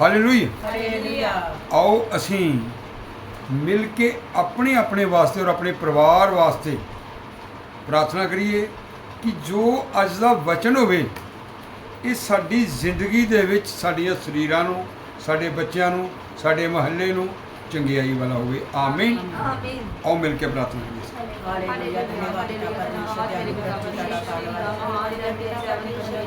Hallelujah hallelujah ਆਓ ਅਸੀਂ ਮਿਲ ਕੇ ਆਪਣੇ ਆਪਣੇ ਵਾਸਤੇ ਔਰ ਆਪਣੇ ਪਰਿਵਾਰ ਵਾਸਤੇ ਪ੍ਰਾਰਥਨਾ ਕਰੀਏ ਕਿ ਜੋ ਅੱਜ ਦਾ ਵਚਨ ਹੋਵੇ ਇਹ ਸਾਡੀ ਜ਼ਿੰਦਗੀ ਦੇ ਵਿੱਚ ਸਾਡੀਆਂ ਸਰੀਰਾਂ ਨੂੰ ਸਾਡੇ ਬੱਚਿਆਂ ਨੂੰ ਸਾਡੇ ਮਹੱਲੇ ਨੂੰ ਚੰਗਿਆਈ ਵਾਲਾ ਹੋਵੇ। ਆਮੀਨ ਆਮੀਨ ਆਓ ਮਿਲ ਕੇ ਪ੍ਰਾਰਥਨਾ ਕਰੀਏ। ਹਾਲੇਲੂਇਆ ਧੰਨਵਾਦ ਹੈ ਪਰਮੇਸ਼ਰ ਦੇ ਅਨੁਗ੍ਰਹ ਦਾ ਧੰਨਵਾਦ ਬਹੁਤ ਧੰਨਵਾਦ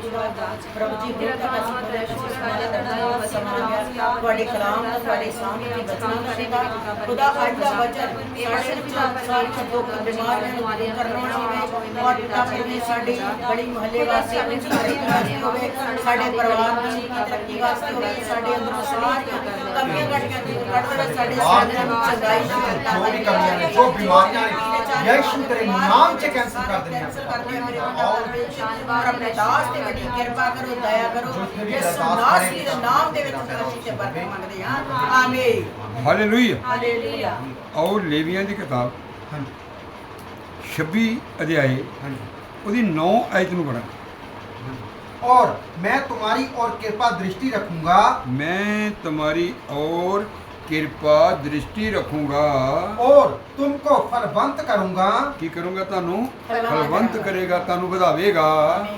ਤੁਹਾਡੇ ਕਲਾਮ ਦਾ ਤੁਹਾਡੇ ਸਾਹਮਣੇ ਵੀ ਬਚਨਾ ਕਰੇਗਾ ਖੁਦਾ ਅੱਜ ਦਾ ਵਚਨ ਸਾਡੇ ਵਿੱਚ ਸਾਰੀ ਛੱਡੋ ਬਿਮਾਰੀਆਂ ਨੂੰ ਦੂਰ ਕਰਨਾ ਹੋਵੇ ਔਰ ਪਿਤਾ ਪਰਮੇਸ਼ਰ ਸਾਡੀ ਬੜੀ ਮਹੱਲੇ ਵਾਸਤੇ ਆਪਣੀ ਤਰੱਕੀ ਵਾਸਤੇ ਹੋਵੇ ਸਾਡੇ ਪਰਿਵਾਰ ਦੀ ਤਰੱਕੀ ਵਾਸਤੇ ਹੋਵੇ ਸਾਡੇ ਅੰਦਰੋਂ ਸਾਰੀਆਂ ਕਮੀਆਂ ਘਟੀਆਂ ਦੂਰ ਕਰ ਦੇਵੇ ਸਾਡੇ ਸਾਰਿਆਂ ਨੂੰ ਚੰਗਾਈ ਜੋ ਵੀ ਕਮੀਆਂ ਨੇ ਜੋ ਬਿਮਾਰੀਆਂ ਨੇ ਯਿਸੂ ਤੇਰੇ ਨਾਮ 'ਚ ਕੈਂਸਲ ਕਰ ਦਿੰਦੇ ਕੈਂਸਲ ਹਾਂ ਕਰਦੇ ਮੇਰੇ ਔਰ ਆਪਣੇ ਦਾਸ ਤੇ ਵੱਡੀ ਕਿਰਪਾ ਕਰੋ ਦਇਆ ਕਰੋ ਜੋ ਤੇਰੀ ਇਸ ਅਰਦਾਸ ਨਾਸੀ ਦੇ ਕਰੇ। ਨਾਮ ਦੇ ਵਿੱਚ ਅਸੀਂ ਤੇ ਬਰਕਤ ਮੰਗਦੇ ਹਾਂ ਆਮੀਨ ਹਾਲੇਲੂਇਆ ਹਾਲੇਲੂਇਆ ਆਓ ਲੇਵੀਆਂ ਦੀ ਕਿਤਾਬ ਹਾਂਜੀ 26 ਅਧਿਆਏ ਹਾਂਜੀ ਉਹਦੀ 9 ਆਇਤ ਨੂੰ ਪੜ੍ਹਾਂ और मैं तुम्हारी और कृपा दृष्टि रखूंगा मैं तुम्हारी और ਕਿਰਪਾ ਦ੍ਰਿਸ਼ਟੀ ਰੱਖੂੰਗਾ और तुमको फलवंत करूंगा ਕੀ ਕਰੂੰਗਾ ਤੁਹਾਨੂੰ ਫਲਵੰਤ ਫਲਵੰਤ ਕਰੇਗਾ ਤੁਹਾਨੂੰ ਵਧਾਵੇਗਾ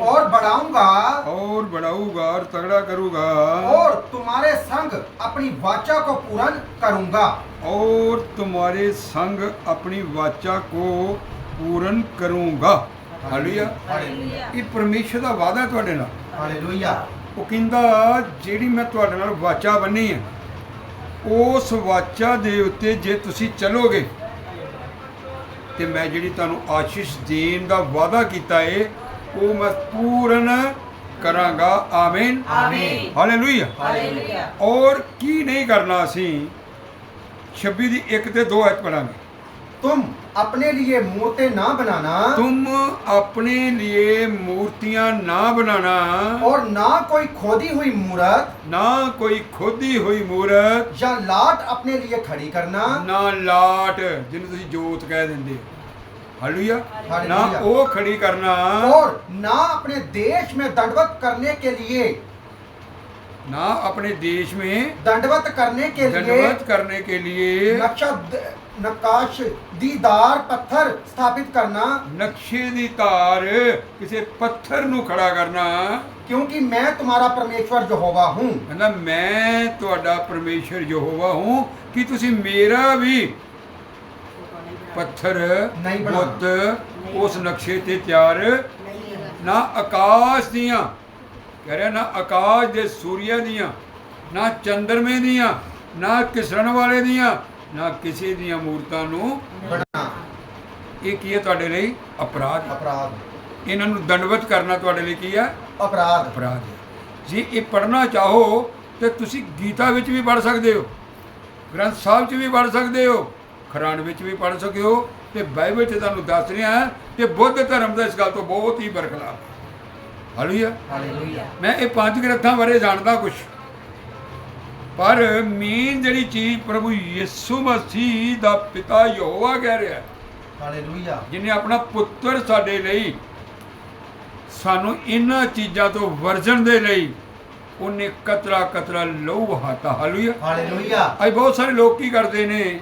और बढ़ाऊंगा ਔਰ ਬੜਾਊਗਾ ਔਰ ਤਗੜਾ ਕਰੂਗਾ और तुम्हारे संग अपनी वाचा को पूर्ण करूंगा और तुम्हारे संग अपनी वाचा को पूर्ण करूंगा ਹਾਲੇਲੂਇਆ हालेलुया ਇਹ ਪਰਮੇਸ਼ਰ ਦਾ ਵਾਅਦਾ ਤੁਹਾਡੇ ਨਾਲ हालेलुया ਉਹ ਕਹਿੰਦਾ ਜਿਹੜੀ ਮੈਂ ਤੁਹਾਡੇ ਨਾਲ ਵਾਚਾ ਬੰਨੀ ਹੈ ਉਸ ਵਾਚਾ ਦੇ ਉੱਤੇ ਜੇ ਤੁਸੀਂ ਚੱਲੋਗੇ ਤੇ ਮੈਂ ਜਿਹੜੀ ਤੁਹਾਨੂੰ ਆਸ਼ੀਸ਼ ਦੇਣ ਦਾ ਵਾਅਦਾ ਕੀਤਾ ਏ ਉਹ ਮੈਂ ਪੂਰਨ ਕਰਾਂਗਾ। ਆਮੀਨ। ਆਮੀਨ। ਹਾਲੇਲੂਇਆ। ਹਾਲੇਲੂਇਆ। ਔਰ ਕੀ ਨਹੀਂ ਕਰਨਾ ਅਸੀਂ? 26 ਦੀ 1 ਤੇ 2 ਐਤ ਪੜਾਂਗੇ तुम अपने लिए मूर्तें ना बनाना तुम अपने लिए मूर्तियां ना बनाना और ना कोई खोदी हुई मूर्त ना कोई खोदी हुई मूर्त या लाट अपने लिए खड़ी करना ਨਾ ਲਾਟ ਜਿਹਨੂੰ ਤੁਸੀਂ ਜੋਤ ਕਹਿ ਦਿੰਦੇ ਹਾਲੇਲੂਇਆ ਨਾ ਹਾਲੇਲੂਇਆ। ਉਹ ਖੜੀ ਕਰਨਾ और ना अपने देश में दंडवत करने के लिए ਨਾ ਆਪਣੇ ਦੇਸ਼ में दंडवत करने के लिए दंडवत करने के लिए नक्शा नकाश दीदार पत्थर स्थापित करना ਨਕਸ਼ੇ ਦੀ ਧਾਰ ਕਿਸੇ ਪੱਥਰ ਨੂੰ ਖੜਾ ਕਰਨਾ क्योंकि मैं तुम्हारा परमेश्वर यहोवा हूँ ਕਹਿੰਦਾ ਮੈਂ ਤੁਹਾਡਾ ਪਰਮੇਸ਼ਰ ਯਹੋਵਾ ਹੂੰ ਕਿ ਤੁਸੀਂ ਮੇਰਾ ਵੀ ਪੱਥਰ ਨਹੀਂ ਬਣਾਉਣਾ। ਬੁੱਤ ਉਸ ਨਕਸ਼ੇ ਤੇ ਤਿਆਰ ਨਾ ਆਕਾਸ਼ ਦੀਆਂ ਕਹਿ ਰਿਹਾ ਨਾ ਆਕਾਸ਼ ਦੇ ਸੂਰਿਆ ਦੀਆਂ ਨਾ ਚੰਦਰਮੇ ਦੀਆਂ ਨਾ ਕਿਸਰਨ ਵਾਲੇ ਦੀਆਂ ਨਾ ਕਿਸੇ ਦੀਆਂ ਮੂਰਤਾਂ ਨੂੰ ਬਣਾ। ਇਹ ਕੀ ਹੈ ਤੁਹਾਡੇ ਲਈ? ਅਪਰਾਧ। ਅਪਰਾਧ। ਇਹਨਾਂ ਨੂੰ ਦੰਡਵਤ ਕਰਨਾ ਤੁਹਾਡੇ ਲਈ ਕੀ ਹੈ? ਅਪਰਾਧ। ਅਪਰਾਧ। ਜੇ ਇਹ ਪੜਨਾ ਚਾਹੋ ਤੇ ਤੁਸੀਂ ਗੀਤਾ ਵਿੱਚ ਵੀ ਪੜ ਸਕਦੇ ਹੋ ਗ੍ਰੰਥ ਸਾਹਿਬ 'ਚ ਵੀ ਪੜ ਸਕਦੇ ਹੋ ਖਰਾਨ ਵਿੱਚ ਵੀ ਪੜ ਹੋ ਤੇ ਬਾਈਬਲ 'ਚ ਤੁਹਾਨੂੰ ਦੱਸ ਰਿਹਾ ਹੈ ਕਿ ਬੁੱਧ ਧਰਮ ਦਾ ਇਸ ਗੱਲ ਤੋਂ ਬਹੁਤ ਹੀ ਬਰਖਲਾ ਹਾਲੇਲੂਇਆ। ਹਾਲੇਲੂਇਆ। ਮੈਂ ਇਹ ਪੰਜ ਗ੍ਰੰਥਾਂ ਬਾਰੇ ਜਾਣਦਾ ਕੁਝ ਪਰ ਮੇਨ ਜਿਹੜੀ ਚੀਜ਼ ਪ੍ਰਭੂ ਯਿਸੂ ਮਸੀਹ ਦਾ ਪਿਤਾ ਯਹੋਵਾ ਕਹਿ ਰਿਹਾ ਹਾਲੇਲੂਇਆ। ਜਿਨੇ ਆਪਣਾ ਪੁੱਤਰ ਸਾਡੇ ਲਈ ਸਾਨੂੰ ਇਹਨਾਂ ਚੀਜ਼ਾਂ ਤੋਂ ਵਰਜਣ ਦੇ ਲਈ ਉਹਨੇ ਕਤਰਾ ਕਤਰਾ ਲਹੂ ਵਹਾਤਾ। ਹਾਲੇਲੂਆ ਹਾਲੇਲੂਇਆ। ਅੱਜ ਬਹੁਤ ਸਾਰੇ ਲੋਕ ਕੀ ਕਰਦੇ ਨੇ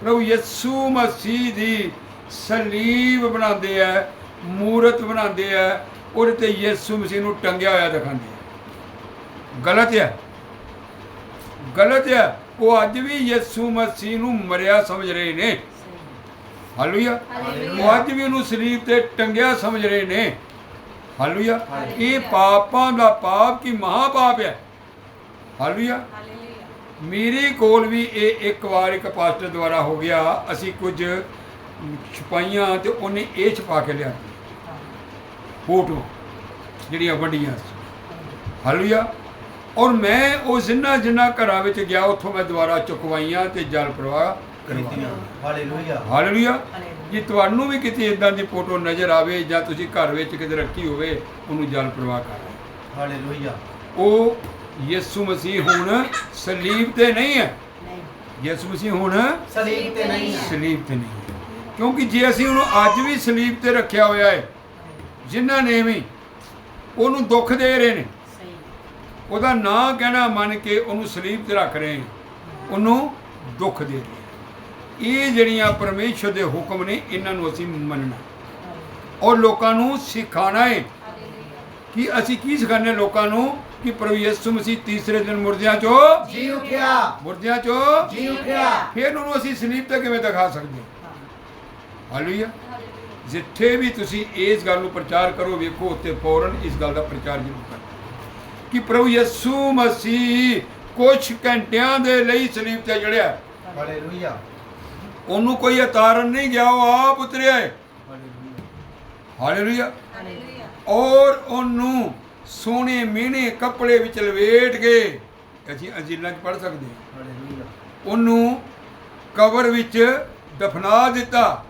ਪ੍ਰਭੂ ਯਿਸੂ ਮਸੀਹ ਦੀ ਸਲੀਬ ਬਣਾਉਂਦੇ ਆ ਮੂਰਤ ਬਣਾਉਂਦੇ ਆ ਉਹਦੇ ਤੇ ਯਿਸੂ ਮਸੀਹ ਨੂੰ ਟੰਗਿਆ ਹੋਇਆ ਦਿਖਾਉਂਦੇ ਆ। ਗਲਤ ਹੈ। ਗਲਤ ਹੈ। ਉਹ ਅੱਜ ਵੀ ਯਿਸੂ ਮਸੀਹ ਨੂੰ ਮਰਿਆ ਸਮਝ ਰਹੇ ਨੇ। ਹਾਲੇਲੂਇਆ ਉਹ ਅੱਜ ਵੀ ਉਹਨੂੰ ਸਲੀਬ ਤੇ ਟੰਗਿਆ ਸਮਝ ਰਹੇ ਨੇ। ਹਾਲੇਲੂਇਆ ਇਹ ਪਾਪਾਂ ਦਾ ਪਾਪ ਕੀ ਮਹਾ ਪਾਪ ਹੈ ਹਾਲੇਲੂਇਆ ਮੇਰੇ ਕੋਲ ਵੀ ਇਹ ਇੱਕ ਵਾਰ ਇੱਕ ਪਾਸਟਰ ਦੁਆਰਾ ਹੋ ਗਿਆ। ਅਸੀਂ ਕੁਝ ਛਪਾਈਆਂ ਤੇ ਉਹਨੇ ਇਹ ਛਪਾ ਕੇ ਲਿਆ। ਫੋਟੋ ਜਿਹੜੀਆਂ ਵੱਡੀਆਂ ਹਾਲੇਲੂਇਆ ਔਰ ਮੈਂ ਉਹ ਜਿੰਨਾ ਜਿੰਨਾ ਘਰਾਂ ਵਿੱਚ ਗਿਆ ਉੱਥੋਂ ਮੈਂ ਦੁਬਾਰਾ ਚੁਕਵਾਈਆਂ ਤੇ ਜਲ ਪ੍ਰਵਾਹ ਕਰਵਾਈਆਂ ਹਾਲੇਲੂਇਆ। ਜੇ ਤੁਹਾਨੂੰ ਵੀ ਕਿਤੇ ਇਦਾਂ ਦੀ ਫੋਟੋ ਨਜ਼ਰ ਆਵੇ ਜਾਂ ਤੁਸੀਂ ਘਰ ਵਿੱਚ ਕਿਤੇ ਰੱਖੀ ਹੋਵੇ ਉਹਨੂੰ ਜਲ ਪ੍ਰਵਾਹ ਕਰ ਹਾਲੇਲੂਇਆ। ਉਹ ਯਿਸੂ ਮਸੀਹ ਹੁਣ ਸਲੀਬ ਤੇ ਨਹੀਂ ਹੈ। ਯਿਸੂ ਮਸੀਹ ਹੁਣ ਸਲੀਬ ਤੇ ਨਹੀਂ ਹੈ। ਸਲੀਬ ਤੇ ਨਹੀਂ ਹੈ। ਕਿਉਂਕਿ ਜੇ ਅਸੀਂ ਉਹਨੂੰ ਅੱਜ ਵੀ ਸਲੀਬ ਤੇ ਰੱਖਿਆ ਹੋਇਆ ਹੈ ਜਿਨ੍ਹਾਂ ਨੇ ਵੀ ਉਹਨੂੰ ਦੁੱਖ ਦੇ ਰਹੇ ਨੇ ਉਹਦਾ ਨਾਂ ਕਹਿਣਾ ਮੰਨ ਕੇ ਉਹਨੂੰ ਸਲੀਬ ਤੇ ਰੱਖ ਰਹੇ ਉਹਨੂੰ ਦੁੱਖ ਦੇ ਰਹੇ। ਇਹ ਜਿਹੜੀਆਂ ਪਰਮੇਸ਼ਰ ਦੇ ਹੁਕਮ ਨੇ ਇਹਨਾਂ ਨੂੰ ਅਸੀਂ ਮੰਨਣਾ। ਔਰ ਲੋਕਾਂ ਨੂੰ ਸਿਖਾਣਾ ਹੈ ਕਿ ਅਸੀਂ ਕੀ ਹਾਂ ਲੋਕਾਂ ਨੂੰ ਕਿ ਪ੍ਰਭੂ ਯਿਸੂ ਮਸੀਹ ਤੀਸਰੇ ਦਿਨ ਮੁਰਦਿਆਂ ਚੋਂ ਜੀ ਉਠਿਆ। ਮੁਰਦਿਆਂ ਚੋਂ ਜੀ ਉਠਿਆ। ਫਿਰ ਉਹਨੂੰ ਅਸੀਂ ਸਲੀਬ ਤੇ ਕਿਵੇਂ ਦਿਖਾ ਸਕਦੇ ਹਾਂ? ਹਾਲੇਲੂਇਆ। ਜਿੱਥੇ ਵੀ ਤੁਸੀਂ ਇਸ ਗੱਲ ਨੂੰ ਪ੍ਰਚਾਰ ਕਰੋ ਵੇਖੋ ਉੱਤੇ ਫੌਰਨ ਇਸ ਗੱਲ ਦਾ ਪ੍ਰਚਾਰ ਜ਼ਰੂਰ ਕਰੋ ਕਿ ਪ੍ਰਭੂ ਯਿਸੂ ਮਸੀਹ ਕੁਝ ਘੰਟਿਆਂ ਦੇ ਲਈ ਸਲੀਬ ਤੇ ਚੜਿਆ। ਹਾਲੇਲੂਇਆ। ਉਹਨੂੰ ਕੋਈ ਉਤਾਰਨ ਨਹੀਂ ਗਿਆ ਉਹ ਆਪ ਉਤਰਿਆ ਹੈ ਹਾਲੇਲੂਇਆ। ਔਰ ਉਹਨੂੰ ਸੋਹਣੇ ਮਿਹਣੇ ਕੱਪੜੇ ਵਿੱਚ ਲਵੇਟ ਕੇ ਅਸੀਂ ਅੰਜੀਲਾਂ 'ਚ ਪੜ ਸਕਦੇ ਹਾਂ। ਹਾਲੇਲੂਇਆ। ਉਹਨੂੰ ਕਬਰ ਵਿੱਚ ਦਫਨਾ ਦਿੱਤਾ।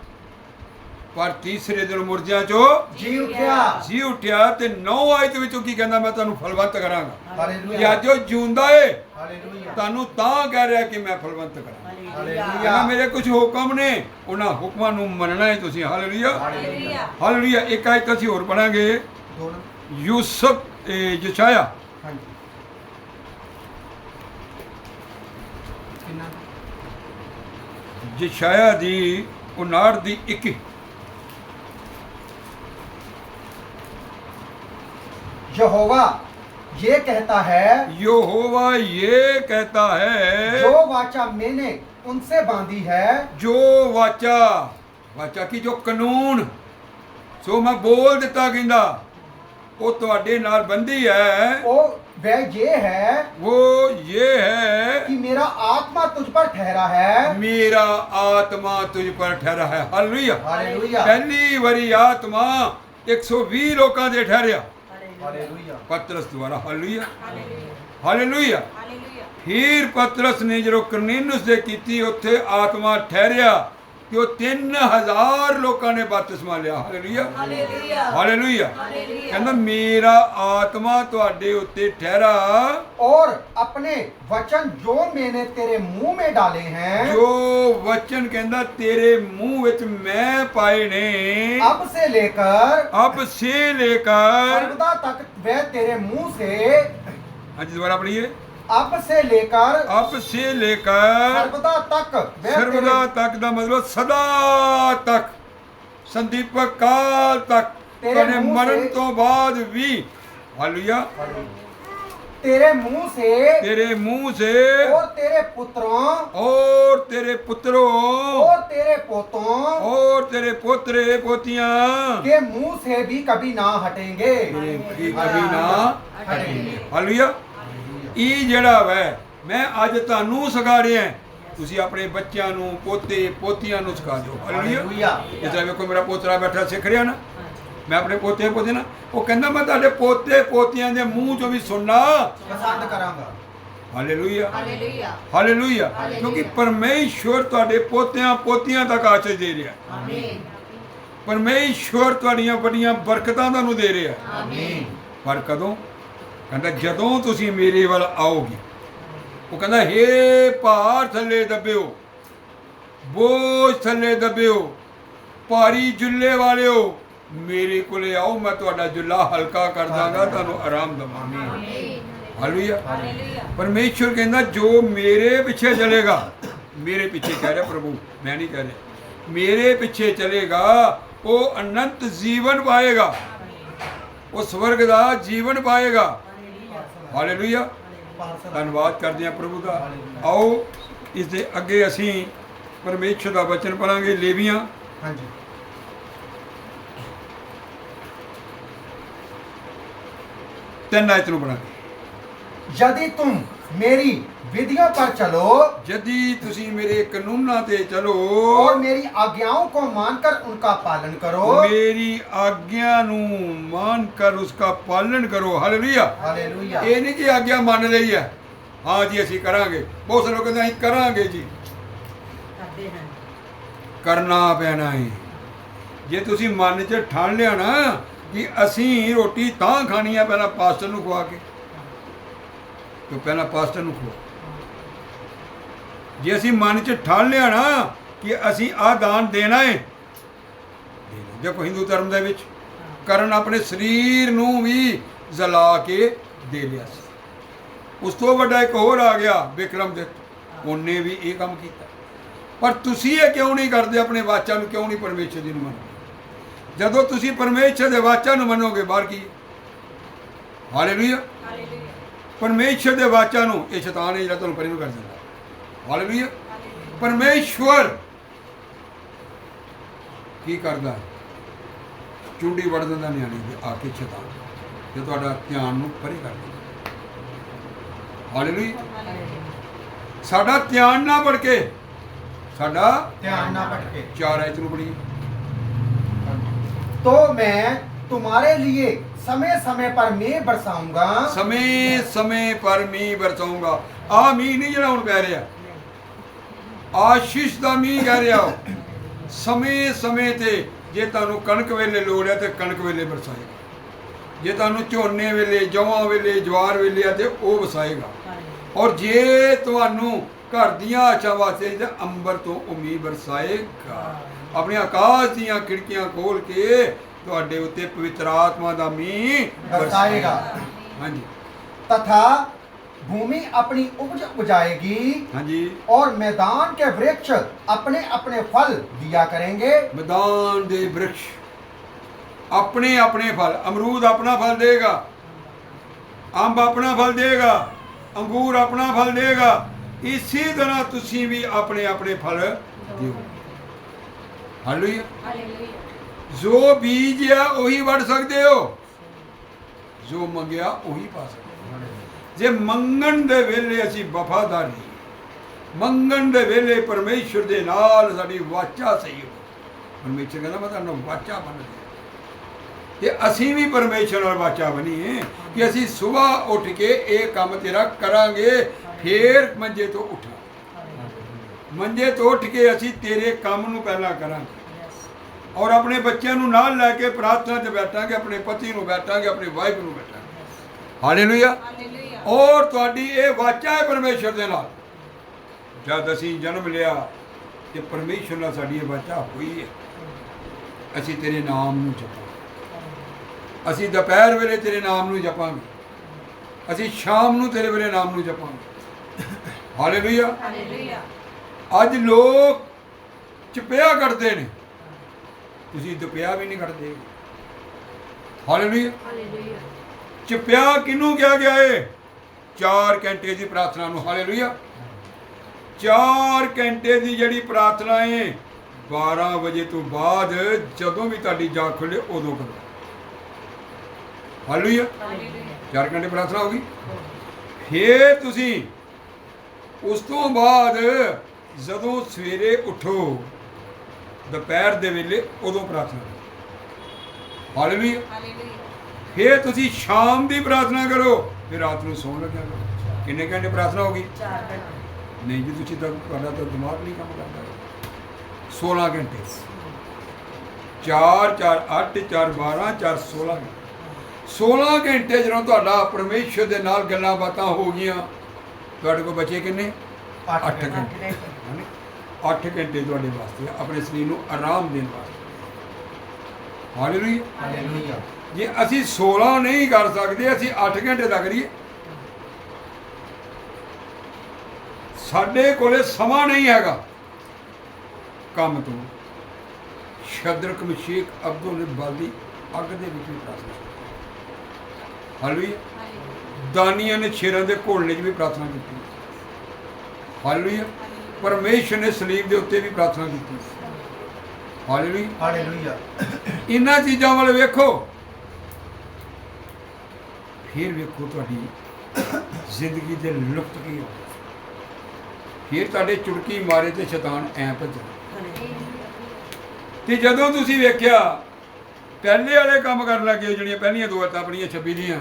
ਪਰ ਤੀਸਰੇ ਦਿਨ ਮੁਰਦਿਆਂ ਚੋਂ ਜੀ ਉਠਿਆ। ਜੀ ਉੱਠਿਆ ਤੇ ਨੌ ਆਇਤ ਵਿੱਚੋਂ ਕੀ ਕਹਿੰਦਾ ਮੈਂ ਤੁਹਾਨੂੰ ਫਲਵੰਤ ਕਰਾਂਗਾ। ਕਿ ਹਾਲੇਲੂਇਆ ਅੱਜ ਉਹ ਜਿਉਂਦਾ ਏ। ਹਾਲੇਲੂਇਆ। ਤੁਹਾਨੂੰ ਤਾਂ ਕਹਿ ਰਿਹਾ ਕਿ ਮੈਂ ਫਲਵੰਤ ਕਰਾਂ ਹਾਲੇਲੂਇਆ। ਮੇਰੇ ਕੁਝ ਹੁਕਮ ਨੇ। ਉਹਨਾਂ ਹੁਕਮਾਂ ਨੂੰ ਮੰਨਣਾ ਹੈ ਤੁਸੀਂ। ਹਾਲੇਲੂਇਆ। ਹਾਲੇਲੂਇਆ। ਇੱਕ ਆਇਤ ਅਸੀਂ ਹੋਰ ਪੜਾਂਗੇ। ਯੂਸਫ ਜਸ਼ਾਇਆ ਹਾਂਜੀ। ਜਸ਼ਾਇਆ ਦੀ ਉਨਾੜ ਦੀ 21 यहोवा ये कहता है यहोवा ये कहता है जो वाचा मैंने उनसे बांधी है ਜੋ ਵਾਚਾ ਵਾਚਾ ਕੀ ਜੋ ਕਾਨੂੰਨ ਸੋ ਮੈਂ ਬੋਲ ਦਿੱਤਾ ਕਹਿੰਦਾ ਉਹ ਤੁਹਾਡੇ ਨਾਲ ਬੰਦੀ ਹੈ वो वह ये है ਉਹ ਇਹ ਹੈ कि मेरा आत्मा तुझ पर ठहरा है ਮੇਰਾ ਆਤਮਾ ਤੁਝ ਪਰ ਠਹਿਰਾ ਹੈ ਹਾਲੇਲੂਇਆ हालेलुया ਪਹਿਲੀ ਵਾਰੀ ਆਤਮਾ 120 ਲੋਕਾਂ ਦੇ ਠਹਿਰਿਆ हालेलुया ਪਤਰਸ ਦੁਆਰਾ ਹਾਲੇਲੂਇਆ ਹਾਲੇਲੂਇਆ ਫਿਰ ਪਤਰਸ ਨੇ ਜਦੋਂ ਕਰਨੀਨੁਸ ਦੇ ਕੀਤੀ ਉੱਥੇ ਆਤਮਾ ਠਹਿਰਿਆ ਕਿ ਉਹ 3000 ਲੋਕਾਂ ਨੇ ਬਪਤਿਸਮਾ ਲਿਆ। ਹਾਲੇਲੂਆ ਹਾਲੇਲੂਆ ਕਹਿੰਦਾ ਮੇਰਾ ਆਤਮਾ ਤੁਹਾਡੇ ਉੱਤੇ ਠਹਿਰਾ। ਔਰ ਆਪਣੇ ਵਚਨ ਜੋ ਮੈਨੇ ਤੇਰੇ ਮੂੰਹ ਮੇ ਡਾਲੇ ਹੈ ਜੋ ਵਚਨ ਕਹਿੰਦਾ ਤੇਰੇ ਮੂੰਹ ਵਿੱਚ ਮੈਂ ਪਾਏ ਨੇ ਅਬ ਸੇ ਲੇਕਰ ਅਬ ਸੇ ਲੇਕਰ ਸਰਵਦਾ ਤੱਕ ਵੇ ਤੇਰੇ ਮੂੰਹ ਸੇ। ਅੱਜ ਦੁਬਾਰਾ ਪੜ੍ਹੀਏ। ਅਪ ਸੇ ਲੇਕਰ ਅਪ ਸੇ ਲੇਕਰ ਸਰਬਦਾ ਤੱਕ ਸਰਬਦਾ ਤੱਕ ਦਾ ਮਤਲਬ ਸਦਾ ਤੱਕ ਸੰਦੀਪਕ ਕਾਲ ਤੱਕ ਤੁਹਾਡੇ ਮਰਨ ਤੋਂ ਬਾਅਦ ਵੀ। ਹਾਲੇਲੂਇਆ ਤੇਰੇ ਮੂੰਹ ਸੇ ਤੇਰੇ ਮੂੰਹ ਸੇ ਔਰ ਤੇਰੇ ਪੁੱਤਰੋਂ ਔਰ ਤੇਰੇ ਪੁੱਤਰੋਂ ਔਰ ਤੇਰੇ ਪੋਤੋਂ ਔਰ ਤੇਰੇ ਪੋਤਰੇ ਪੋਤੀਆਂ। ਕੇ ਮੂੰਹ ਸੇ ਵੀ ਕਭੀ ਨਾ ਹਟेंगे ਕਭੀ ਨਾ ਹਟेंगे ਹਾਲੇਲੂਇਆ ਇਹ ਜਿਹੜਾ ਵੈ ਮੈਂ ਅੱਜ ਤੁਹਾਨੂੰ ਸਿਖਾ ਰਿਹਾ ਤੁਸੀਂ ਆਪਣੇ ਬੱਚਿਆਂ ਨੂੰ ਪੋਤੇ ਪੋਤੀਆਂ ਨੂੰ ਸਿਖਾ ਦਿਓ। ਹਾਲੇਲੂਇਆ ਜਿਵੇਂ ਵੇਖੋ ਮੇਰਾ ਪੋਤਰਾ ਬੈਠਾ ਸਿੱਖ ਰਿਹਾ ਨਾ ਮੈਂ ਆਪਣੇ ਪੋਤੇ ਪੋਤੇ ਨਾ ਉਹ ਕਹਿੰਦਾ ਮੈਂ ਤੁਹਾਡੇ ਪੋਤੇ ਪੋਤੀਆਂ ਦੇ ਮੂੰਹ ਚੋਂ ਵੀ ਸੁਣਨਾ। ਪਸੰਦ ਕਰਾਂਗਾ। ਹਾਲੇਲੂਇਆ ਹਾਲੇਲੂਇਆ ਕਿਉਂਕਿ ਪਰਮੇਸ਼ਵਰ ਤੁਹਾਡੇ ਪੋਤਿਆਂ ਪੋਤੀਆਂ ਤੱਕ ਆਸ਼ੀਰਵਾਦ ਦੇ ਰਿਹਾ। ਆਮੀਨ ਪਰਮੇਸ਼ਵਰ ਤੁਹਾਡੀਆਂ ਵੱਡੀਆਂ ਬਰਕਤਾਂ ਤੁਹਾਨੂੰ ਦੇ ਰਿਹਾ। ਆਮੀਨ ਪਰ ਕਦੋਂ? ਕਹਿੰਦਾ ਜਦੋਂ ਤੁਸੀਂ ਮੇਰੇ ਵੱਲ ਆਓਗੇ ਉਹ ਕਹਿੰਦਾ ਹੇ ਭਾਰ ਥੱਲੇ ਦੱਬਿਓ ਬੋਝ ਥੱਲੇ ਦੱਬਿਓ ਭਾਰੀ ਜੁੱਲੇ ਵਾਲਿਓ ਮੇਰੇ ਕੋਲੇ ਆਓ ਮੈਂ ਤੁਹਾਡਾ ਜੁੱਲਾ ਹਲਕਾ ਕਰ ਦਾਂਗਾ ਤੁਹਾਨੂੰ ਆਰਾਮ ਦਵਾਂਗਾ। ਹਾਲੇਲੂਇਆ। ਪਰਮੇਸ਼ਵਰ ਕਹਿੰਦਾ ਜੋ ਮੇਰੇ ਪਿੱਛੇ ਚਲੇਗਾ ਮੇਰੇ ਪਿੱਛੇ ਕਹਿ ਰਿਹਾ ਪ੍ਰਭੂ ਮੈਂ ਨਹੀਂ ਕਹਿ ਰਿਹਾ ਮੇਰੇ ਪਿੱਛੇ ਚਲੇਗਾ ਉਹ ਅਨੰਤ ਜੀਵਨ ਪਾਏਗਾ ਉਹ ਸਵਰਗ ਦਾ ਜੀਵਨ ਪਾਏਗਾ ਹਾਲੇਲੂਇਆ। ਧੰਨਵਾਦ ਕਰਦੇ ਹਾਂ ਪ੍ਰਭੂ ਦਾ। ਆਓ ਇਸ ਦੇ ਅੱਗੇ ਅਸੀਂ ਪਰਮੇਸ਼ਰ ਦਾ ਵਚਨ ਪੜਾਂਗੇ ਲੇਵੀਆਂ। ਹਾਂਜੀ। ਤਿੰਨ ਆਇਤ ਨੂੰ ਬਣਾ ਜਦੀ ਤੂੰ मेरी विधियों पर चलो ਜਦੀ ਤੁਸੀਂ ਮੇਰੇ ਕਾਨੂੰਨਾਂ ਤੇ ਚਲੋ और मेरी आज्ञाओं को मानकर उनका पालन करो ਮੇਰੀ ਆਗਿਆ ਨੂੰ ਮਾਨ ਕਰ ਉਸਕਾ ਪਾਲਣ ਕਰੋ ਹਾਲੇਲੂਇਆ हालेलुया ਇਹ ਨਹੀਂ ਕਿ ਆਗਿਆ ਮੰਨ ਲਈ ਹੈ ਹਾਂ ਜੀ ਅਸੀਂ ਕਰਾਂਗੇ ਬਹੁਤ ਸਾਰੇ ਲੋਕ ਕਹਿੰਦੇ ਅਸੀਂ ਕਰਾਂਗੇ ਜੀ ਕਰਦੇ ਹਨ ਕਰਨਾ ਪੈਣਾ ਹੈ ਜੇ ਤੁਸੀਂ ਮਨ 'ਚ ਠਾਣ ਲਿਆ ਨਾ ਕਿ ਅਸੀਂ ਰੋਟੀ ਤਾਂ ਖਾਣੀ ਆ ਪਹਿਲਾਂ ਪਾਸਟਰ ਨੂੰ ਖਵਾ ਕੇ ਤੋ ਪਹਿਲਾਂ ਪਾਸਟਰ ਨੂੰ ਖਵਾ ਜੇ ਅਸੀਂ ਮਨ 'ਚ ਠਾਣ ਲਿਆ ਨਾ ਕਿ ਅਸੀਂ ਆਹ ਦਾਨ ਦੇਣਾ ਹੈ ਦੇਖੋ ਹਿੰਦੂ ਧਰਮ ਦੇ ਵਿੱਚ ਕਰਨ ਆਪਣੇ ਸਰੀਰ ਨੂੰ ਵੀ ਜਲਾ ਕੇ ਦੇ ਲਿਆ ਸੀ। ਉਸ ਤੋਂ ਵੱਡਾ ਇੱਕ ਹੋਰ ਆ ਗਿਆ ਵਿਕਰਮਦਿੱਤ ਉਹਨੇ ਵੀ ਇਹ ਕੰਮ ਕੀਤਾ। ਪਰ ਤੁਸੀਂ ਇਹ ਕਿਉਂ ਨਹੀਂ ਕਰਦੇ ਆਪਣੇ ਵਾਚਾ ਨੂੰ? ਕਿਉਂ ਨਹੀਂ ਪਰਮੇਸ਼ਰ ਜੀ ਨੂੰ ਮੰਨਦੇ? ਜਦੋਂ ਤੁਸੀਂ ਪਰਮੇਸ਼ਰ ਦੇ ਵਾਚਾ ਨੂੰ ਮੰਨੋਗੇ ਬਾਹਰ ਕੀ? ਹਾਲੇਲੂਇਆ। ਪਰਮੇਸ਼ਰ ਦੇ ਵਾਚਾ ਨੂੰ ਇਹ ਸ਼ੈਤਾਨ ਹੈ ਜਿਹੜਾ ਤੁਹਾਨੂੰ ਪਰੇ ਨੂੰ ਕਰ ਦਿੰਦਾ। ਹਾਲੇਲੂਇਆ ਪਰਮੇਸ਼ਵਰ ਕੀ ਕਰਦਾ ਚੁੰਡੀ ਵੜ ਦਿੰਦਾ ਨਿਆਣੇ ਦੇ ਆ ਕੇ ਸ਼ੈਤਾਨ। ਤੇ ਤੁਹਾਡਾ ਧਿਆਨ ਨੂੰ ਪਰੇ ਕਰ ਦਿੰਦਾ। ਹਾਲੇਲੂਇਆ ਸਾਡਾ ਧਿਆਨ ਨਾ ਭੜਕੇ ਸਾਡਾ ਧਿਆਨ ਨਾ ਭਟਕੇ। ਚਾਰ ਐਤ ਨੂੰ ਪੜੀ तो मैं तुम्हारे लिए समय समय पर मैं बरसाऊंगा ਸਮੇਂ ਸਮੇਂ ਪਰ ਮੀਂਹ ਵਰਸਾਉਂਗਾ ਆ ਮੀਂਹ ਨਹੀਂ ਜਿਹੜਾ ਹੁਣ ਪੈ ਰਿਹਾ ਆਸ਼ੀਸ਼ ਦਾ ਮੀਂਹ ਕਹਿ ਰਿਹਾ ਉਹ। ਸਮੇਂ ਸਮੇਂ ਤੇ ਜੇ ਤੁਹਾਨੂੰ ਕਣਕ ਵੇਲੇ ਲੋੜ ਹੈ ਤੇ ਕਣਕ ਵੇਲੇ ਵਰਸਾਏਗਾ ਜੇ ਤੁਹਾਨੂੰ ਝੋਨੇ ਵੇਲੇ ਜਵਾਂ ਵੇਲੇ ਜਵਾਰ ਵੇਲੇ ਆ ਤੇ ਉਹ ਵਸਾਏਗਾ ਔਰ ਜੇ ਤੁਹਾਨੂੰ ਘਰ ਦੀਆਂ ਆਸ਼ਾ ਵਾਸਤੇ ਤੇ ਅੰਬਰ ਤੋਂ ਉਮੀਦ ਵਰਸਾਏਗਾ ਆਪਣੀਆਂ ਆਕਾਸ਼ ਦੀਆਂ ਖਿੜਕੀਆਂ ਖੋਲ ਕੇ ਤੁਹਾਡੇ ਉੱਤੇ ਪਵਿੱਤਰ ਆਤਮਾ ਦਾ ਮੀਂਹ बरसाएगा ਹਾਂਜੀ तथा भूमि अपनी उपज उपजाएगी ਹਾਂਜੀ और मैदान के वृक्ष अपने अपने फल दिया करेंगे ਮੈਦਾਨ ਦੇ ਬ੍ਰਿਕਸ਼ ਆਪਣੇ ਆਪਣੇ ਫਲ ਅਮਰੂਦ ਆਪਣਾ ਫਲ ਦੇਗਾ ਅੰਬ ਆਪਣਾ ਫਲ ਦੇਗਾ ਅੰਗੂਰ ਆਪਣਾ ਫਲ ਦੇਗਾ ਇਸੇ ਤਰ੍ਹਾਂ ਤੁਸੀਂ ਵੀ ਆਪਣੇ ਆਪਣੇ ਫਲ ਦਿਓ ਹਾਲੇਲੂਇਆ ਜੋ ਬੀਜ ਆ ਉਹੀ ਵੜ ਸਕਦੇ ਹੋ। ਜੋ ਮੰਗਿਆ ਉਹੀ ਪਾ ਸਕਦੇ ਜੇ ਮੰਗਣ ਦੇ ਵੇਲੇ ਅਸੀਂ ਵਫਾਦਾਰ ਨਹੀਂ ਮੰਗਣ ਦੇ ਵੇਲੇ ਪਰਮੇਸ਼ਰ ਦੇ ਨਾਲ ਸਾਡੀ ਵਾਚਾ ਸਹੀ ਹੋ ਪਰਮੇਸ਼ਰ ਕਹਿੰਦਾ ਮੈਂ ਤੁਹਾਨੂੰ ਵਾਚਾ ਬਣ ਗਿਆ। ਤੇ ਅਸੀਂ ਵੀ ਪਰਮੇਸ਼ਰ ਨਾਲ ਵਾਚਾ ਬਣੀਏ ਕਿ ਅਸੀਂ ਸਵੇਰ ਉੱਠ ਕੇ ਇਹ ਕੰਮ ਤੇਰਾ ਕਰਾਂਗੇ, ਫੇਰ ਮੰਜੇ ਤੋਂ ਉੱਠਾਂ ਮੰਜੇ ਤੋਂ ਉੱਠ ਕੇ ਅਸੀਂ ਤੇਰੇ ਕੰਮ ਨੂੰ ਪਹਿਲਾਂ ਕਰਾਂਗੇ। ਔਰ ਆਪਣੇ ਬੱਚਿਆਂ ਨੂੰ ਨਾਲ ਲੈ ਕੇ ਪ੍ਰਾਰਥਨਾ 'ਚ ਬੈਠਾਂਗੇ ਆਪਣੇ ਪਤੀ ਨੂੰ ਬੈਠਾਂਗੇ ਆਪਣੀ ਵਾਈਫ ਨੂੰ ਬੈਠਾਂਗੇ। ਹਾਲੇਲੂਇਆ ਔਰ ਤੁਹਾਡੀ ਇਹ ਵਾਚਾ ਹੈ ਪਰਮੇਸ਼ਰ ਦੇ ਨਾਲ। ਜਦ ਅਸੀਂ ਜਨਮ ਲਿਆ ਤੇ ਪਰਮੇਸ਼ਰ ਨਾਲ ਸਾਡੀ ਇਹ ਵਾਚਾ ਹੋਈ ਹੈ। ਅਸੀਂ ਤੇਰੇ ਨਾਮ ਨੂੰ ਜਪਾਂਗੇ। ਅਸੀਂ ਦੁਪਹਿਰ ਵੇਲੇ ਤੇਰੇ ਨਾਮ ਨੂੰ ਜਪਾਂਗੇ। ਅਸੀਂ ਸ਼ਾਮ ਨੂੰ ਤੇਰੇ ਵੇਲੇ ਨਾਮ ਨੂੰ ਜਪਾਂਗੇ। ਹਾਲੇਲੂਇਆ ਅੱਜ ਲੋਕ ਚਪਿਆ ਕਰਦੇ ਨੇ। ਤੁਸੀਂ ਦੁਪਿਆ ਵੀ ਨਹੀਂ ਕਰਦੇ ਹਾਲੇਲੂਇਆ। ਚਪਿਆ ਕਿਹਨੂੰ ਕਿਹਾ ਗਿਆ ਏ? 4 ਘੰਟੇ ਦੀ ਪ੍ਰਾਰਥਨਾ ਨੂੰ। ਹਾਲੇਲੂਇਆ। 4 ਘੰਟੇ ਦੀ ਜਿਹੜੀ ਪ੍ਰਾਰਥਨਾ ਏ 12 ਵਜੇ ਤੋਂ ਬਾਅਦ ਜਦੋਂ ਵੀ ਤੁਹਾਡੀ ਜਾਗ ਖੁੱਲੇ ਉਦੋਂ ਕਰੋ। ਹਾਲੇਲੂਇਆ। 4 ਘੰਟੇ ਪ੍ਰਾਰਥਨਾ ਹੋਗੀ ਫੇਰ ਤੁਸੀਂ ਉਸ ਤੋਂ ਬਾਅਦ ਜਦੋਂ ਸਵੇਰੇ ਉਠੋ ਦੁਪਹਿਰ ਦੇ ਵੇਲੇ ਉਦੋਂ ਪ੍ਰਾਰਥਨਾ ਕਰੋ। ਹਾਲੇਲੂਇਆ। ਫਿਰ ਤੁਸੀਂ ਸ਼ਾਮ ਦੀ ਪ੍ਰਾਰਥਨਾ ਕਰੋ ਫਿਰ ਰਾਤ ਨੂੰ ਸੌਣ ਲੱਗਿਆ ਕਰੋ। ਕਿੰਨੇ ਘੰਟੇ ਪ੍ਰਾਰਥਨਾ ਹੋਗੀ ਨਹੀਂ ਜੀ ਤੁਸੀਂ ਤਾਂ ਤੁਹਾਡਾ ਤਾਂ ਦਿਮਾਗ ਨਹੀਂ ਕੰਮ ਕਰਦਾ। 16 ਘੰਟੇ। 4 4 8 4 12 4 16 16 ਘੰਟੇ ਜਦੋਂ ਤੁਹਾਡਾ ਪਰਮੇਸ਼ਰ ਦੇ ਨਾਲ ਗੱਲਾਂ ਬਾਤਾਂ ਹੋ ਗਈਆਂ ਤੁਹਾਡੇ ਕੋਲ ਬਚੇ ਕਿੰਨੇ? 8 ਘੰਟੇ। 8 ਘੰਟੇ ਤੁਹਾਡੇ ਵਾਸਤੇ ਆਪਣੇ ਸਰੀਰ ਨੂੰ ਆਰਾਮ ਦੇਣ ਵਾਸਤੇ। ਹਾਲੇਲੂਇਆ ਹਾਲੇਲੂਇਆ ਜੇ ਅਸੀਂ 16 ਨਹੀਂ ਕਰ ਸਕਦੇ ਅਸੀਂ 8 ਘੰਟੇ ਦਾ ਕਰੀਏ ਸਾਡੇ ਕੋਲੇ ਸਮਾਂ ਨਹੀਂ ਹੈਗਾ। ਕੰਮ ਤੋਂ ਸ਼ਦਰ ਮਸ਼ੀਕ ਅਬਦੁਲ ਨੇ ਅੱਗ ਦੇ ਵਿੱਚ ਵੀ ਪ੍ਰਾਰਥਨਾ ਕੀਤੀ। ਹਾਲੇਲੂਇਆ ਹਾਲੇਲੂਇਆ ਦਾਨੀਆਂ ਨੇ ਸ਼ੇਰਾਂ ਦੇ ਘੋਲਣੇ 'ਚ ਵੀ ਪ੍ਰਾਰਥਨਾ ਕੀਤੀ। ਹਾਲੇਲੂਇਆ ਪਰਮੇਸ਼ਰ ਨੇ ਸਲੀਬ ਦੇ ਉੱਤੇ ਵੀ ਪ੍ਰਾਰਥਨਾ ਕੀਤੀ। ਹਾਲੇਲੂਇਆ ਹਾਲੇਲੂਇਆ ਇਹਨਾਂ ਚੀਜ਼ਾਂ ਵੱਲ ਵੇਖੋ। ਫਿਰ ਵੇਖੋ ਤੁਹਾਡੀ ਜ਼ਿੰਦਗੀ ਦੇ ਲੁਕਤ ਕੀ ਹੋ ਫਿਰ ਤੁਹਾਡੇ ਚੁੜਕੀ ਮਾਰੇ ਤੇ ਸ਼ੈਤਾਨ ਐ ਭੱਜ ਤੇ ਜਦੋਂ ਤੁਸੀਂ ਵੇਖਿਆ ਪਹਿਲੇ ਵਾਲੇ ਕੰਮ ਕਰਨ ਲੱਗੇ ਜਿਹੜੀਆਂ ਪਹਿਲੀਆਂ ਦੋ ਆਤਾਂ ਆਪਣੀਆਂ 26 ਦੀਆਂ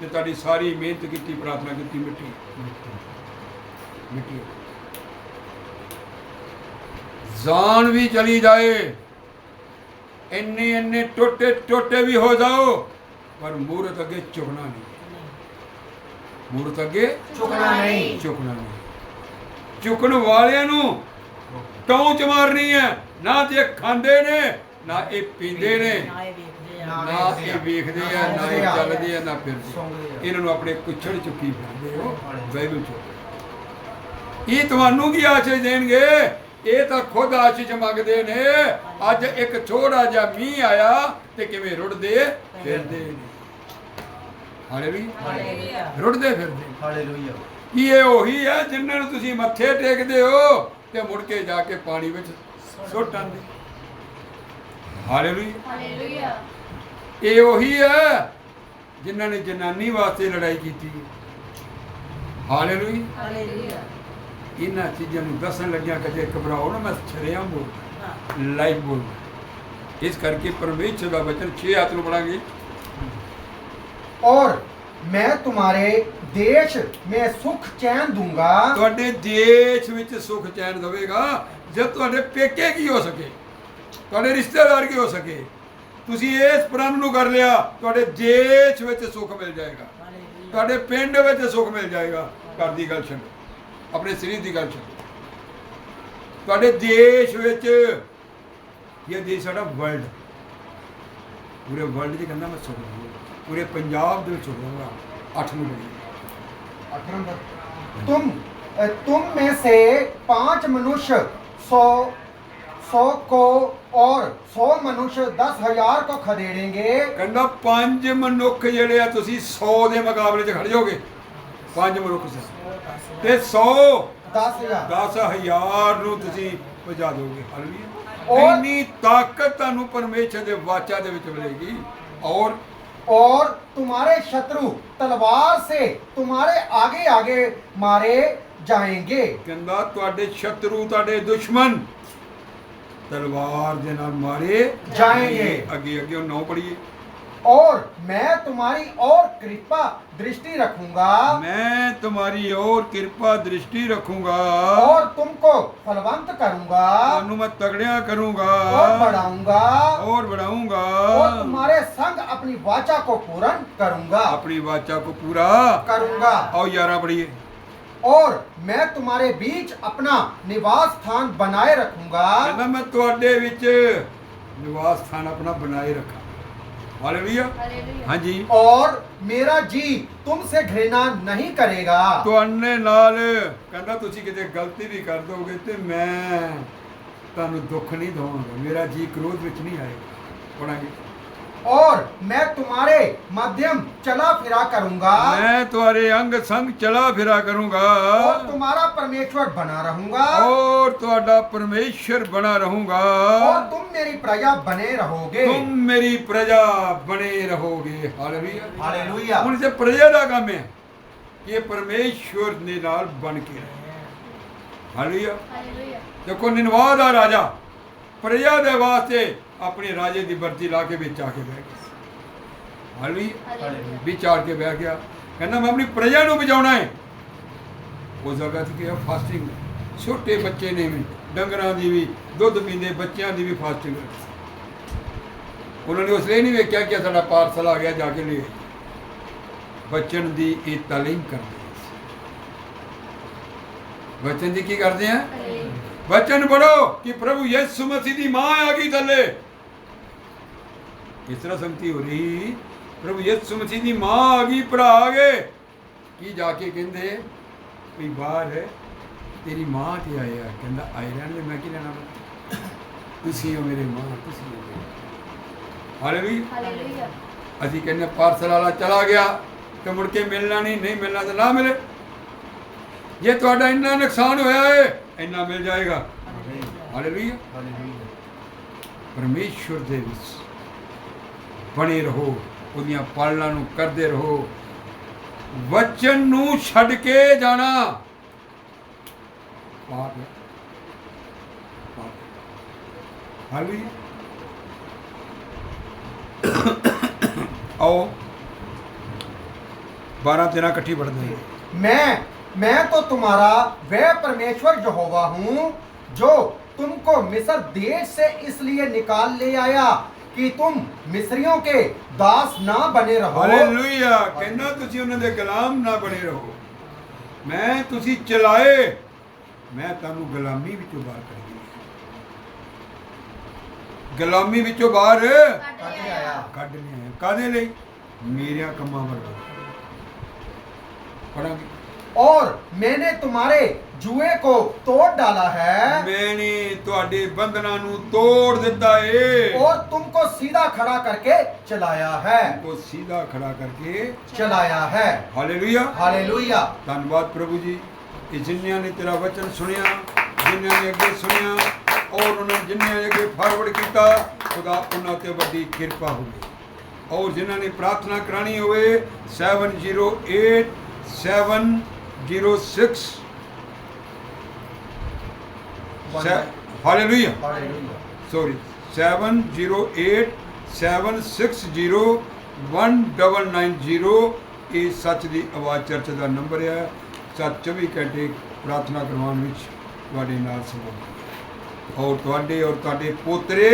ਤੇ ਤੁਹਾਡੀ ਸਾਰੀ ਮਿਹਨਤ ਕੀਤੀ ਪ੍ਰਾਰਥਨਾ ਕੀਤੀ ਮਿੱਟੀ। ਮਿੱਟੀ। ਜਾਨ ਵੀ ਚਲੀ ਜਾਏ। ਇੰਨੇ ਇੰਨੇ ਟੋਟੇ ਟੋਟੇ ਵੀ ਹੋ ਜਾਓ ਪਰ ਮੂਰਤ ਅੱਗੇ ਝੁਕਣਾ ਨਹੀਂ। ਮੂਰਤ ਅੱਗੇ ਝੁਕਣਾ ਨਹੀਂ। ਝੁਕਣਾ ਨਹੀਂ। ਝੁਕਣ ਵਾਲਿਆਂ ਨੂੰ ਟੌਂਚ ਮਾਰਨੀ ਹੈ। ਨਾ ਤੇ ਖਾਂਦੇ ਨੇ ਨਾ ਇਹ ਪੀਂਦੇ ਨੇ। ਨਾ ਇਹ ਵੇਖਦੇ ਆ। ਨਾ ਇਹ ਚੱਲਦੇ ਆ ਨਾ ਫਿਰ ਇਹਨਾਂ ਨੂੰ ਆਪਣੇ ਕੁਛੜ ਚੁੱਕੀ ਬਣਾਉਂਦੇ ਹੋ ਵੈਲੂ। ਇਹ ਤੁਹਾਨੂੰ ਕੀ ਆਸ਼ੇ ਦੇਣਗੇ? ਇਹ ਤਾਂ ਖੁਦ ਆਸ਼ੀਸ਼ ਮੰਗਦੇ ਨੇ। ਅੱਜ ਇੱਕ ਛੋੜਾ ਜਿਹਾ ਮੀਂਹ ਆਇਆ ਤੇ ਕਿਵੇਂ ਰੁੜਦੇ ਫਿਰਦੇ ਨੇ। ਹਾਲੇਲੂਇਆ। ਰੁੜਦੇ ਫਿਰਦੇ। ਹਾਲੇਲੂਇਆ। ਕੀ ਇਹ ਉਹੀ ਹੈ ਜਿਨ੍ਹਾਂ ਨੂੰ ਤੁਸੀਂ ਮੱਥੇ ਟੇਕਦੇ ਹੋ ਤੇ ਮੁੜ ਕੇ ਜਾ ਕੇ ਪਾਣੀ ਵਿੱਚ ਸੁੱਟ ਆਂਦੇ ਹਾਲੇਲੂਇਆ। ਇਹ ਉਹੀ ਹੈ ਜਿਨ੍ਹਾਂ ਨੇ ਜਨਾਨੀ ਵਾਸਤੇ ਲੜਾਈ ਕੀਤੀ। ਹਾਲੇਲੂਇਆ। ਇਹਨਾਂ ਚੀਜ਼ਾਂ ਨੂੰ ਦੱਸਣ ਲੱਗਿਆ ਕਦੇ ਘਬਰਾਓ ਨਾ ਮੈਂ ਛਰਿਆ ਬੋਲ ਲਾਈਵ ਬੋਲ ਇਸ ਕਰਕੇ ਪਰਮੇਸ਼ਰ ਦਾ ਬਚਨ ਛੇ ਹੱਥ ਨੂੰ ਪੜਾਂਗੇ ਔਰ ਮੈਂ ਤੁਹਾਰੇ ਦੇਸ਼ ਮੈਂ ਸੁਖ ਚੈਨ ਦੂੰਗਾ। ਤੁਹਾਡੇ ਦੇਸ਼ ਵਿੱਚ ਸੁਖ ਚੈਨ ਦਵੇਗਾ ਜੇ ਤੁਹਾਡੇ ਪੇਕੇ ਕੀ ਹੋ ਸਕੇ ਤੁਹਾਡੇ ਰਿਸ਼ਤੇਦਾਰ ਕੀ ਹੋ ਸਕੇ। ਤੁਸੀਂ ਇਸ ਪ੍ਰਣ ਨੂੰ ਕਰ ਲਿਆ ਤੁਹਾਡੇ ਦੇਸ਼ ਵਿੱਚ ਸੁਖ ਮਿਲ ਜਾਏਗਾ। ਤੁਹਾਡੇ ਪਿੰਡ ਵਿੱਚ ਸੁਖ ਮਿਲ ਜਾਏਗਾ। ਕਰਦੀ ਗੱਲ ਸੁਣੋ। ਆਪਣੇ ਸਰੀਰ ਦੀ ਗੱਲ ਛੱਡੋ ਤੁਹਾਡੇ ਦੇਸ਼ ਵਿੱਚ ਇਹ ਦੇਸ਼ ਸਾਡਾ ਵਰਲਡ ਪੂਰੇ ਵਰਲਡ ਦੀ ਕਹਿੰਦਾ ਮੈਂ ਸੁਖ ਦਊਂਗਾ ਪੂਰੇ ਪੰਜਾਬ ਦੇ ਵਿੱਚ ਸੁਖ ਦਊਂਗਾ ਅੱਠ ਨੂੰ ਬੜੀ आठ नंबर तुम अ, तुम में से पांच मनुष्य सौ सौ को और सौ मनुष्य दस हजार को खदेड़ेंगे ਕਹਿੰਦਾ ਪੰਜ ਮਨੁੱਖ ਜਿਹੜੇ ਆ ਤੁਸੀਂ 100 ਦੇ ਮੁਕਾਬਲੇ 'ਚ ਖੜ ਜਾਓਗੇ ਪੰਜ ਮਨੁੱਖ ਸੀ ਤੇ 100 दस हजार 10000 ਨੂੰ ਤੁਸੀਂ ਭਜਾ ਦੋਗੇ ਹਾਲੇਲੂਇਆ ਔਰ- ਇੰਨੀ ਤਾਕਤ ਤੁਹਾਨੂੰ ਪਰਮੇਸ਼ਰ ਦੇ ਵਾਚਾ ਦੇ ਵਿੱਚ ਮਿਲੇਗੀ ਔਰ और तुम्हारे शत्रु तलवार से तुम्हारे आगे आगे मारे जाएंगे ਕਹਿੰਦਾ ਤੁਹਾਡੇ ਸ਼ਤਰੂ ਤੁਹਾਡੇ ਦੁਸ਼ਮਣ ਤਲਵਾਰ ਦੇ ਨਾਲ ਮਾਰੇ ਜਾਏਂਗੇ। ਅੱਗੇ ਅੱਗੇ ਉਹ ਨੌ ਪੜੀਏ और मैं तुम्हारी और कृपा दृष्टि रखूंगा ਮੈਂ ਤੁਹਾਡੀ ਔਰ ਕਿਰਪਾ ਦ੍ਰਿਸ਼ਟੀ ਰੱਖੂੰਗਾ और तुमको फलवंत करूंगा ਤੁਹਾਨੂੰ ਮੈਂ ਤਗੜਿਆਂ ਕਰੂੰਗਾ और बढ़ाऊंगा और बढ़ाऊंगा और तुम्हारे संग अपनी वाचा को पूर्ण करूंगा अपनी वाचा को पूरा करूंगा आओ यारा पढ़िए और मैं तुम्हारे बीच अपना निवास स्थान बनाए रखूंगा ਕਹਿੰਦਾ ਮੈਂ ਤੁਹਾਡੇ ਵਿੱਚ ਨਿਵਾਸ ਸਥਾਨ ਆਪਣਾ ਬਣਾਏ ਰੱਖਾਂ ਹਾਲੇਲੂਇਆ ਹਾਂਜੀ और मेरा जी तुमसे घृणा नहीं करेगा ਤੁਹਾਡੇ ਨਾਲ ਕਹਿੰਦਾ ਤੁਸੀਂ ਕਿਤੇ ਗਲਤੀ ਵੀ ਕਰ ਦੋਗੇ ਤੇ ਮੈਂ ਤੁਹਾਨੂੰ ਦੁੱਖ ਨਹੀਂ ਦਵਾਂਗਾ ਮੇਰਾ ਜੀ ਕ੍ਰੋਧ ਵਿੱਚ ਨਹੀਂ ਆਏਗਾ ਪੜਾਂਗੇ और मैं तुम्हारे मध्यम चला फिरा करूंगा ਮੈਂ ਤੁਹਾਡੇ ਅੰਗ ਸੰਗ ਚਲਾ ਫਿਰਾ ਕਰੂੰਗਾ और तुम्हारा परमेश्वर बना रहूंगा ਔਰ ਤੁਹਾਡਾ ਪਰਮੇਸ਼ਰ ਬਣਾ ਰਹੂੰਗਾ और तुम मेरी प्रजा बने रहोगे ਤੁਮ ਮੇਰੀ ਪ੍ਰਜਾ ਬਣੇ ਰਹੋਗੇ ਹਾਲੇਲੂਇਆ हालेलुया ਹੁਣ ਤੇ ਪ੍ਰਜਾ ਦਾ ਕੰਮ ਹੈ ਕਿ ਇਹ ਪਰਮੇਸ਼ਵਰ ਦੇ ਨਾਲ ਬਣ ਕੇ ਰਹੇ ਹਾਲੇਲੂਇਆ ਦੇਖੋ ਨਿਨਵਾ ਦਾ ਰਾਜਾ ਪ੍ਰਜਾ ਦੇ ਵਾਸਤੇ ਆਪਣੇ ਰਾਜੇ ਦੀ ਵਰਦੀ ਲਾ ਕੇ ਵਿੱਚ ਆ ਕੇ ਬਹਿ ਗਿਆ ਹਾਲੇਲੂਇਆ ਵਿੱਚ ਆ ਕੇ ਬਹਿ ਗਿਆ। ਕਹਿੰਦਾ ਮੈਂ ਆਪਣੀ ਪ੍ਰਜਾ ਨੂੰ ਬਚਾਉਣਾ ਹੈ। ਉਸ ਜਗ੍ਹਾ ਤੇ ਕਿਹਾ ਫਾਸਟਿੰਗ ਛੋਟੇ ਬੱਚੇ ਨੇ ਵੀ ਡੰਗਰਾਂ ਦੀ ਵੀ ਦੁੱਧ ਪੀਂਦੇ ਬੱਚਿਆਂ ਦੀ ਵੀ ਫਾਸਟਿੰਗ ਉਹਨਾਂ ਨੇ ਉਸ ਲਈ ਨਹੀਂ ਵੇਖਿਆ ਕਿ ਸਾਡਾ ਪਾਰਸਲ ਆ ਗਿਆ ਜਾ ਕੇ ਲੈ। ਬਚਨ ਦੀ ਇਹ ਤਾਲੀਮ ਕਰਦੇ। ਬਚਨ ਦੀ ਕੀ ਕਰਦੇ ਆ? ਬਚਨ ਪੜੋ ਕਿ ਪ੍ਰਭੂ ਯਿਸੂ ਮਸੀਹ ਦੀ ਮਾਂ ਆ ਗਈ ਥੱਲੇ। ਇਸ ਤਰ੍ਹਾਂ ਸੰਗਤੀ ਹੋ ਰਹੀ। ਪ੍ਰਭੂ ਯਿਸੂ ਮਸੀਹ ਦੀ ਮਾਂ ਆ ਗਈ ਭਰਾ ਆ ਗਏ। ਕੀ ਜਾ ਕੇ ਕਹਿੰਦੇ? ਵੀ ਬਾਹਰ ਤੇਰੀ ਮਾਂ ਤੇ ਆਇਆ। ਕਹਿੰਦਾ ਆਏ ਰਹਿਣ ਦੇ ਮੈਂ ਕੀ ਲੈਣਾ ਵਾ? ਤੁਸੀਂ ਹੋ ਮੇਰੇ ਮਾਂ ਤੁਸੀਂ ਹੋ ਮੇਰੇ ਹਾਲੇਲੂਇਆ ਅਸੀਂ ਕਹਿੰਦੇ ਪਾਰਸਲ ਵਾਲਾ ਚਲਾ ਗਿਆ ਤੇ ਮੁੜ ਕੇ ਮਿਲਣਾ ਨਹੀਂ ਨਹੀਂ ਮਿਲਣਾ ਤਾਂ ਨਾ ਮਿਲੇ। ਜੇ ਤੁਹਾਡਾ ਇੰਨਾ ਨੁਕਸਾਨ ਹੋਇਆ ਏ ਇੰਨਾ ਮਿਲ ਜਾਏਗਾ। ਹਾਲੇਲੂਇਆ ਪਰਮੇਸ਼ਵਰ ਦੇ ਵਿੱਚ ਬਣੇ ਰਹੋ ਉਹਦੀਆਂ ਪਾਲਣਾ ਨੂੰ ਕਰਦੇ ਰਹੋ ਵਚਨ ਨੂੰ ਛੱਡ ਕੇ ਜਾਣਾ ਪਾਪ ਹੈ ਪਾਪ ਹਾਲੇਲੂਇਆ ਆਓ 12 13 ਇਕੱਠੀ ਪੜਦੇ ਹਾਂ मैं मैं तो तुम्हारा वह परमेश्वर यहोवा हूँ जो तुमको मिस्र देश से इसलिए निकाल ले आया ਕਿ ਤੁਮ ਮਿਸਰੀਆਂ ਕੇ ਦਾਸ ਨਾ ਬਣੇ ਰਹੋ। ਹਾਲੇਲੂਇਆ। ਕਹਿੰਦਾ ਤੁਸੀਂ ਉਹਨਾਂ ਦੇ ਗੁਲਾਮ ਨਾ ਬਣੇ ਰਹੋ। ਮੈਂ ਤੁਸੀਂ ਚਲਾਏ। ਮੈਂ ਤੁਹਾਨੂੰ ਗੁਲਾਮੀ ਵਿੱਚੋਂ ਬਾਹਰ ਕੱਢ ਲਿਆ ਗੁਲਾਮੀ ਵਿੱਚੋਂ ਬਾਹਰ ਕੱਢ ਲਿਆ ਕੱਢ ਲਿਆ ਕਾਦੇ ਲਈ? ਮੇਰਿਆਂ ਕੰਮਾਂ ਵਰਗਾ ਪੜਾਂਗੇ और मैंने तुम्हारे जुए को तोड़ डाला है ਮੈਨੇ ਤੁਹਾਡੇ ਬੰਧਨਾਂ ਨੂੰ ਤੋੜ ਦਿੱਤਾ ਏ और तुमको सीधा खड़ा करके चलाया है ਕੋ ਸਿੱਧਾ ਖੜਾ ਕਰਕੇ चलाया है ਹਾਲੇਲੂਇਆ हालेलुया ਧੰਨਵਾਦ ਪ੍ਰਭੂ ਜੀ ਇਹ ਜਿਨ੍ਹਾਂ ਨੇ ਤੇਰਾ ਵਚਨ ਸੁਣਿਆ ਜਿਨ੍ਹਾਂ ਨੇ ਅੱਗੇ ਸੁਣਿਆ ਔਰ ਉਹਨਾਂ ਨੇ ਜਿਨ੍ਹਾਂ ਨੇ ਅੱਗੇ ਫਾਰਵਰਡ ਕੀਤਾ ਖੁਦਾ ਉਹਨਾਂ ਤੇ ਵੱਡੀ ਕਿਰਪਾ ਹੋਵੇ ਔਰ ਜਿਨ੍ਹਾਂ ਨੇ ਪ੍ਰਾਰਥਨਾ ਕਰਾਣੀ ਹੋਵੇ 708 06 ਹਾਲੇਲੂਇਆ ਸੌਰੀ 7087601990 ਇਹ ਸੱਚ ਦੀ ਆਵਾਜ਼ ਚਰਚ ਦਾ ਨੰਬਰ ਹੈ। ਸੱਚ 24 ਘੰਟੇ ਪ੍ਰਾਰਥਨਾ ਕਰਵਾਉਣ ਵਿੱਚ ਤੁਹਾਡੇ ਨਾਲ ਸੰਬੰਧ ਔਰ ਤੁਹਾਡੇ ਔਰ ਤੁਹਾਡੇ ਪੋਤਰੇ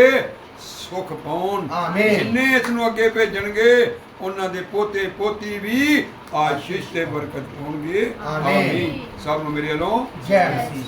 ਸੁਖ ਪਾਉਣ। ਆਮੀਨ ਜਿੰਨੇ ਇਸ ਨੂੰ ਅੱਗੇ ਭੇਜਣਗੇ ਉਹਨਾਂ ਦੇ ਪੋਤੇ ਪੋਤੀ ਵੀ ਆਸ਼ੀਸ਼ ਤੇ ਬਰਕਤ ਹੋਣਗੇ। ਆਮੀਨ। ਸਭ ਨੂੰ ਮੇਰੇ ਵੱਲੋਂ ਜੈ ਮਸੀਹ